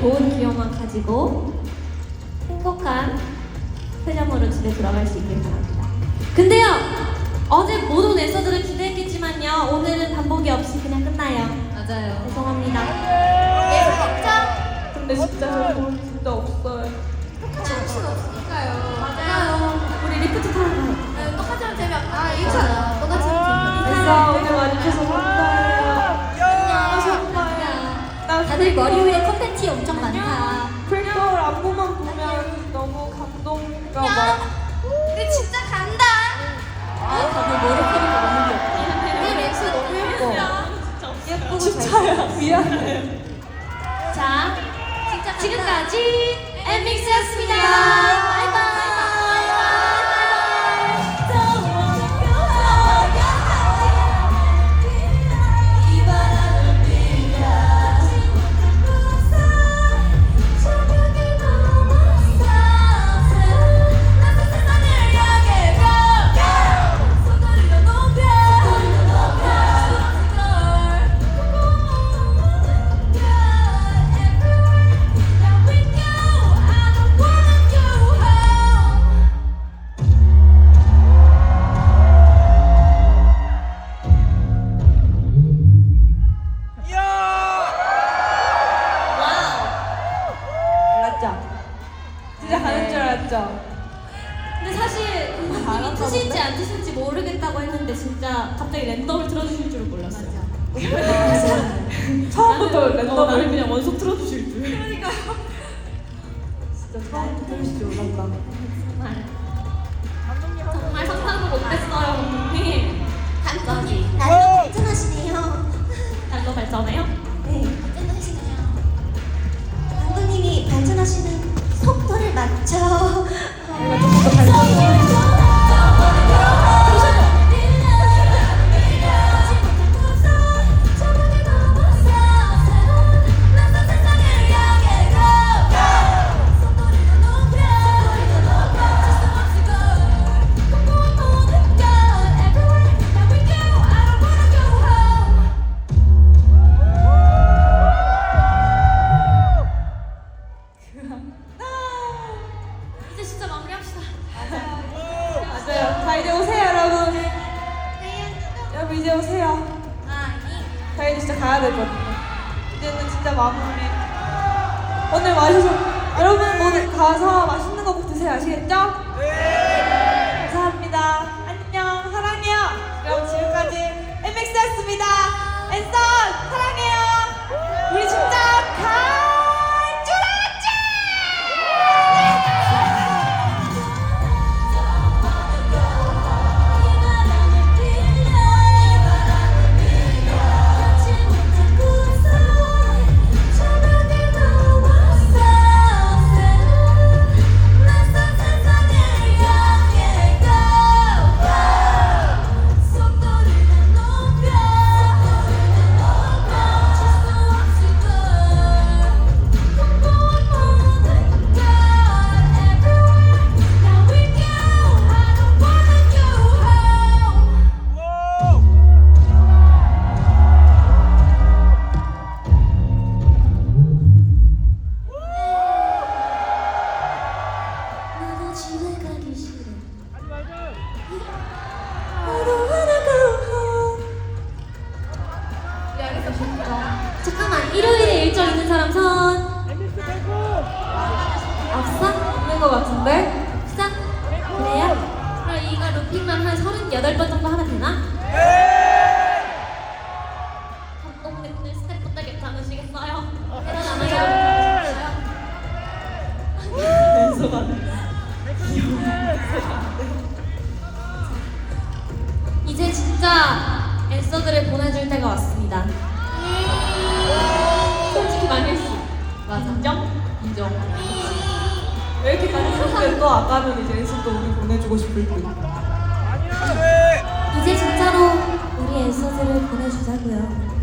좋은 기억만 가지고 행복한 표정으로 집에 들어갈 수 있길 바랍니다. 근데요 어제 모든 랜서들을 기대했겠지만요 오늘은 반복이 없이 그냥 끝나요. 맞아요. 죄송합니다. 근데 진짜 저 돈 진짜 없어요. 똑같이 할 수는 없으니까요. 맞아요. 우리 리프트 타러 가요. 네, 똑같이 하면 재미없다. 아, 괜찮아. 똑같이 하면 인사 오늘 와주셔서 다들 머리 위에 컨텐츠 엄청 많다. 풀걸 안무만 보면 너무 감동가 막. 근데 진짜 간다. 아, 다들 머리 끄는 거 너무 귀엽다. 이 렉스 너무 예뻐. 예쁘고 진짜야. 미안해. 자, 진짜 지금까지 엠믹스였습니다. 트실지 모르겠다고 했는데 진짜 갑자기 랜덤을 틀어주실 줄은 몰랐어요. 처음부터 나는 랜덤을 그냥 원곡 틀어주실 줄. 진짜 처음부터 들으실 줄 몰랐다. 정말 정말 상상도 못했어요, 감독님. 감독님, 날도 발전하시네요. 날도 발전해요? 네, 발전하시네요. 감독님이 발전하시는 거 같은데? 없어? 그래요? 그럼 이거 루핑만 한 38번 정도 아까는 이제 앤슨도 우리 보내주고 싶을 듯. 이제 진짜로 우리 앤서들을 보내주자고요